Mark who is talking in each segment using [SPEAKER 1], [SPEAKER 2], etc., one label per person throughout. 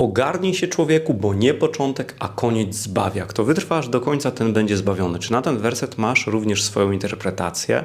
[SPEAKER 1] Ogarnij się człowieku, bo nie początek, a koniec zbawia. Kto wytrwa aż do końca, ten będzie zbawiony. Czy na ten werset masz również swoją interpretację?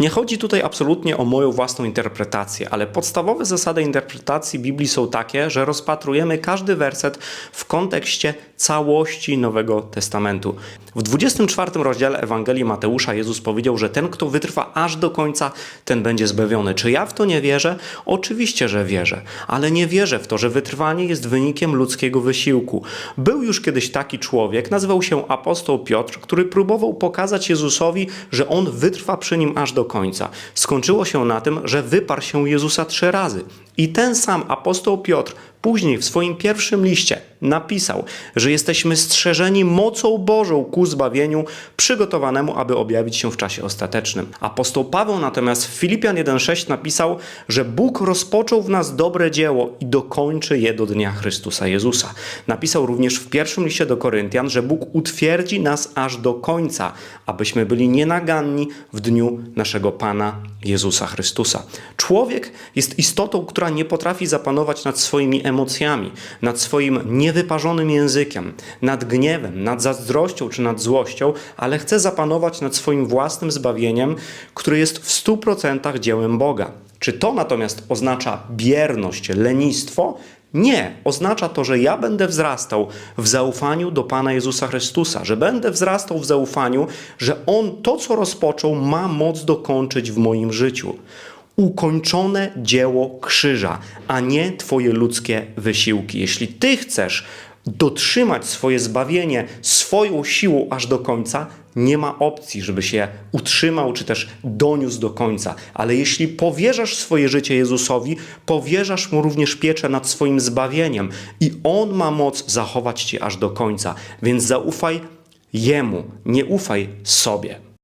[SPEAKER 1] Nie chodzi tutaj absolutnie o moją własną interpretację, ale podstawowe zasady interpretacji Biblii są takie, że rozpatrujemy każdy werset w kontekście całości Nowego Testamentu. W 24 rozdziale Ewangelii Mateusza Jezus powiedział, że ten, kto wytrwa aż do końca, ten będzie zbawiony. Czy ja w to nie wierzę? Oczywiście, że wierzę, ale nie wierzę w to, że wytrwanie jest wynikiem ludzkiego wysiłku. Był już kiedyś taki człowiek, nazywał się apostoł Piotr, który próbował pokazać Jezusowi, że on wytrwa przy nim aż do końca. Skończyło się na tym, że wyparł się Jezusa trzy razy. I ten sam apostoł Piotr później w swoim pierwszym liście napisał, że jesteśmy strzeżeni mocą Bożą ku zbawieniu, przygotowanemu, aby objawić się w czasie ostatecznym. Apostoł Paweł natomiast w Filipian 1,6 napisał, że Bóg rozpoczął w nas dobre dzieło i dokończy je do dnia Chrystusa Jezusa. Napisał również w pierwszym liście do Koryntian, że Bóg utwierdzi nas aż do końca, abyśmy byli nienaganni w dniu naszego Pana Jezusa Chrystusa. Człowiek jest istotą, która nie potrafi zapanować nad swoimi emocjami, nad swoim niewyparzonym językiem, nad gniewem, nad zazdrością czy nad złością, ale chce zapanować nad swoim własnym zbawieniem, które jest w stu procentach dziełem Boga. Czy to natomiast oznacza bierność, lenistwo? Nie, oznacza to, że ja będę wzrastał w zaufaniu do Pana Jezusa Chrystusa, że będę wzrastał w zaufaniu, że On to, co rozpoczął, ma moc dokończyć w moim życiu. Ukończone dzieło krzyża, a nie Twoje ludzkie wysiłki. Jeśli Ty chcesz dotrzymać swoje zbawienie swoją siłą aż do końca, nie ma opcji, żeby się utrzymał czy też doniósł do końca. Ale jeśli powierzasz swoje życie Jezusowi, powierzasz mu również pieczę nad swoim zbawieniem i on ma moc zachować cię aż do końca. Więc zaufaj Jemu, nie ufaj sobie.